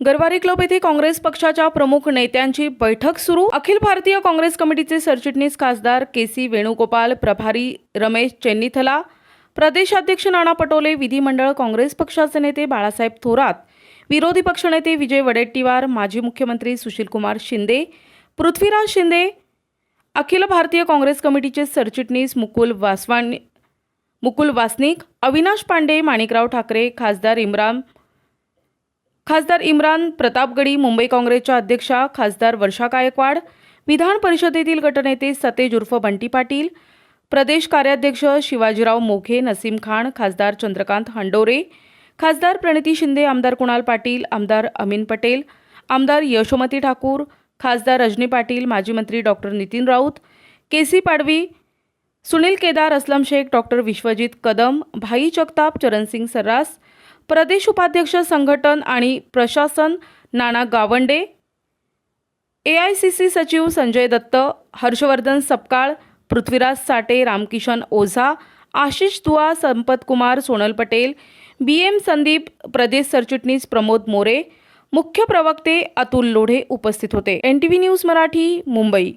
Garware club येथे काँग्रेस पक्षाच्या प्रमुख नेत्यांची बैठक सुरू. अखिल भारतीय काँग्रेस कमिटीचे सरचिटणीस खासदार के सी वेणुगोपाल प्रभारी रमेश चेन्नीथला प्रदेशाध्यक्ष नाना पटोले विधिमंडळ काँग्रेस पक्षाचे नेते बाळासाहेब थोरात विरोधी पक्षनेते विजय वडेट्टीवार माजी मुख्यमंत्री सुशीलकुमार शिंदे पृथ्वीराज शिंदे अखिल भारतीय काँग्रेस कमिटीचे सरचिटणीस मुकुल वासवान मुकुल वासनिक अविनाश पांडे माणिकराव ठाकरे खासदार इम्रान खासदार इम्रान प्रतापगडी मुंबई काँग्रेसच्या अध्यक्षा खासदार वर्षा गायकवाड विधान परिषदेतील गटनेते सतेज उर्फ बंटी पाटील प्रदेश कार्याध्यक्ष शिवाजीराव मोघे नसीम खान खासदार चंद्रकांत हंडोरे खासदार प्रणिती शिंदे आमदार कुणाल पाटील आमदार अमीन पटेल आमदार यशोमती ठाकूर खासदार रजनी पाटील माजी मंत्री doctor Nitin Raut K C Padvi Sunil Kedar Aslam Shaikh doctor Vishwajit Kadam Bhai Jagtap Charansingh सर्रास प्रदेश उपाध्यक्ष संघटन आणि प्रशासन Nana Gawande A I C C सचिव संजय दत्त हर्षवर्धन सपकाळ पृथ्वीराज साठे रामकिशन ओझा आशिष दुआ संपतकुमार सोनल पटेल बी एम संदीप प्रदेश सरचिटणीस प्रमोद मोरे मुख्य प्रवक्ते अतुल लोढे उपस्थित होते. N T V news Marathi Mumbai.